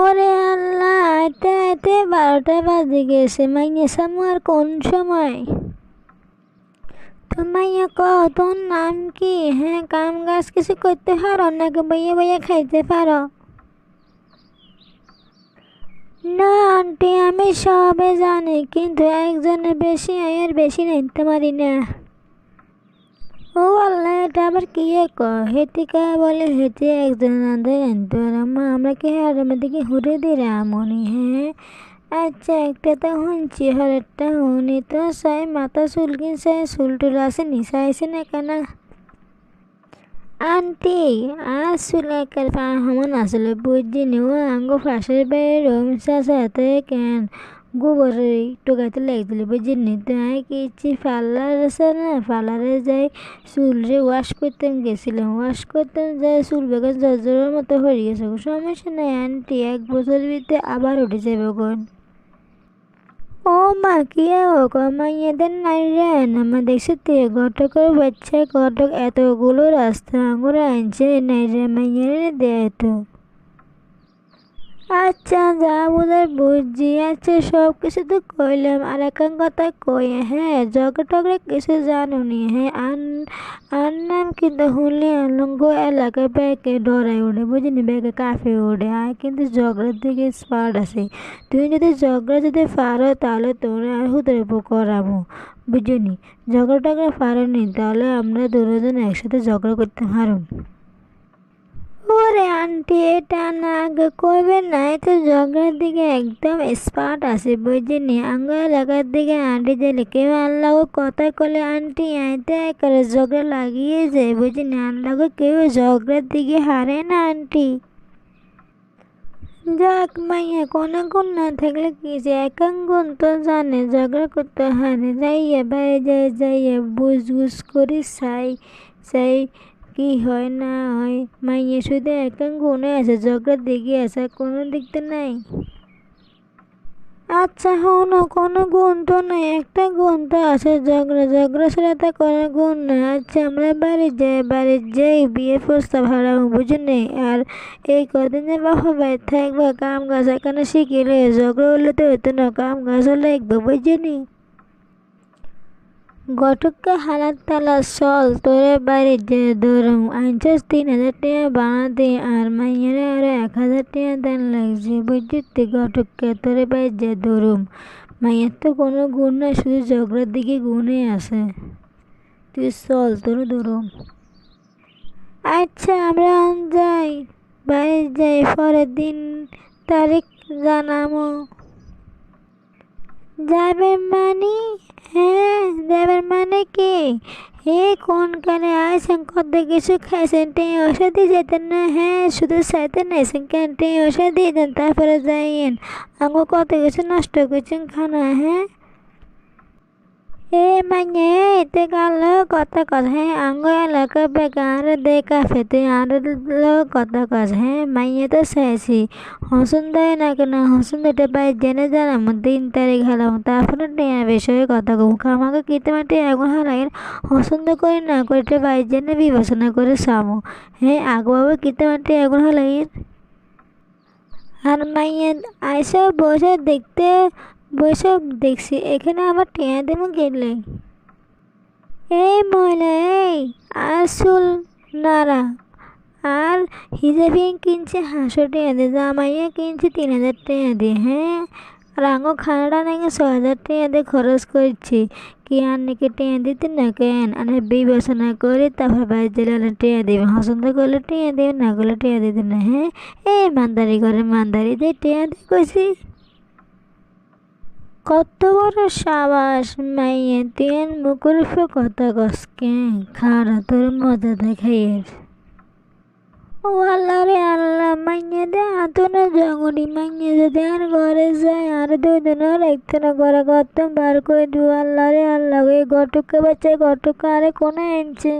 ওরে আল্লাহ আইতে আইতে বারোটা বাজে গেছে। মাইয়া সামু, আর কোন সময়? তো মাইয়া ক তোর নাম কি? হ্যাঁ কাম গাছ কিছু করতে পারো নাকি বইয়ে বইয়ে খাইতে পারো? না, আন্টি, আমি সবে জানি, কিন্তু একজনের বেশি আর বেশি নিতে পারি না। ও আল্লাহ এটা আবার কি ক হেতিকা বলে, হেতে একজন আনতে আম্মা আমরা কি হারের দিকে হুড়ে দিই রামনি হ্যাঁ? আচ্ছা একটা তো শুনছি, হরেরটা শুনি তো চাই মাথা চুল কিনছে চুল টুল আছে, নিচা আছে না কেন? আন্টি, আর চুলাকার পার সমান আসলে, বুঝছি ও আঙ্গ ফাঁসের বাইরে রুম চাষাতে কেন? গোবর টোকাতে লাগছিল বুঝছি নি তাই কিছু পার্লার আছে না? পার্লারে যাই চুল রে ওয়াশ করতাম, গেছিলাম ওয়াশ করতাম, যাই চুল বেগুন জর্জরের মতো হয়ে গেছে সমস্যা নাই আন্টি এক বছর ভিতরে আবার উঠে যাবে কোন ও মা, কি হোক মাইয়াদের নাই রে। আমার দেখছি তে ঘটকের বাচ্চা, ঘটক এতগুলো রাস্তা আঙুর আনছে, নাই রে মাইয়ারে দেয় তো। আচ্ছা যা বোঝার বুঝছি। আচ্ছা সব কিছু তো কইলাম। আর একান কথা কই হ্যাঁ ঝগড়া টগড়া কিছু জানুনি হ্যাঁ আন আর নাম কিন্তু শুনলে আলঙ্গ এলাকায় ব্যাগে ডরাই ওঠে বুঝিনি? ব্যাগে কাফে ওঠে আর কিন্তু ঝগড়ার দিকে স্পার্ট আছে। তুমি যদি ঝগড়া যদি পারো, তাহলে তোমরা আর হুতরে করাবো, বুঝিনি? ঝগড়া টগড়া পারো নি তাহলে আমরা দুজন একসাথে ঝগড়া করতে পারো। ওরে আন্টি, এটা না আগে নাই তো, ঝগড়ার দিকে একদম স্পার্ট আছে, বুঝিনি? আঙ্গ এলাকার দিকে আন্টি দিলে কেউ আল্লাহ কথা কলে, আন্টি, আইতে করে, ঝগড়া লাগিয়ে যায় বুঝিনি? আল্লাহ কেউ ঝগড়ার দিকে হারে না, আন্টি। যাক মাইয়া কোনো গুণ না থাকলে কি যে একান গুণ তো জানে, ঝগড়া করতে হারে, যাইয়া বাইরে যাই যাইয়া বুঝ বুঝ করি চাই চাই কি হয় না হয়? মাইয়ে শুধু একান গুণে আছে, ঝগড়ার দিকে আছে কোনো দিক তো নাই। আচ্ছা হনো কোনো গুণ তো নাই, একটা গুণ তো আছে, ঝগড়া ঝগড়া ছাড়া তো কোনো গুণ না। আচ্ছা আমরা বাড়ি যাই বাড়ি যাই বিয়ের প্রস্তাব হারাবো বুঝে নেই আর এই কদিন বাবা বাড়ি থাকবে, কাম গাছ এখানে শিখিলে ঝগড়া হলে তো হতো না, কাম গাছ হলে একবার, বুঝে নি? ঘটককে হালাত তালা চল তোরে বাড়ি যে ধরুম। আনছাস তিন হাজার টাকা বানাতে আর মাইয়ারে আরও এক হাজার টাকা দেন লাগছে। বুঝছি ঘটককে তোরে বাড়ি যে ধরুম। মাইয়ের তো কোনো গুণ নাই, শুধু ঝগড়ার দিকে গুণে আছে। তুই চল তোর ধরুম। আচ্ছা আমরা যাই। বাড়ি যাই, পরের দিন তারিখ জানামো যাবে মানে? হ্যাঁ দেবের মানে কি? এ কোন কানে আইসেন কত কিছু খাইছেন তে ওষুধই যেতেন না। হ্যাঁ শুধু চাইতেন কেন তে ওষুধ দিয়ে দেন, তারপরে যাইয়েন। আঙ্গু কত কিছু নষ্ট করছেন, খানা হ্যাঁ? মানে এতে গেল কথা কথা হ্যাঁ আঙ্গ এলাকা বেকার দেখা ফেতে আর কথা কথা হ্যাঁ মাইয়ে তো চাইছি হসুন দেয় না কেন হসুন এটা পাই জেনে জানাম তিন তারিখ হলাম তারপরে টেয়া বিষয়ে কথা কম আমাকে কি তোমার টেয়া এখন হারাই পছন্দ করি না করে পাই জেনে বিবেচনা করে সামো হ্যাঁ আগবাবু কি তোমার টেয়া এখন হালাই আর মাইয়ে আইসা বসে দেখতে বৈসব দেখছি এখানে আবার টেয়া দেবো গেলে এই মহিলা, এই, আসল নারা। আর হিজাবি কিনছে হাঁসো টেয়া দিয়ে জামাইয়া কিনছে তিন হাজার টাকা দিয়ে হ্যাঁ? আর আঙো খানাটা নাকি ছ হাজার টাকা দিয়ে খরচ করছি। কি আর নাকি টেয়া দিতে না কেন? আর বিবেচনা করে তারপর বাইরে দিলে টেয়া দেবে পছন্দ করলে টেয়া দেবে, না করলে টেয়া দিতে না হ্যাঁ? এই মানদারি করে মানদারি দিয়ে টেয়া দিয়ে কইছি। কত বড় সাবাস, মাইয়ে তিন মুকুর কথা কসকে খারা তোর মজা দেখাইয়ের ও আল্লাহ রে আল্লাহ, মাইয়ে দে আতনা জঙ্গলি, মাইয়ে যদি আর ঘরে যায়, আর দুদিনও রাখতে না ঘরে গত বার করে দু আল্লাহ রে আল্লাহ এই ঘটককে বাচ্চা ঘটক আরে কোনো আনছে?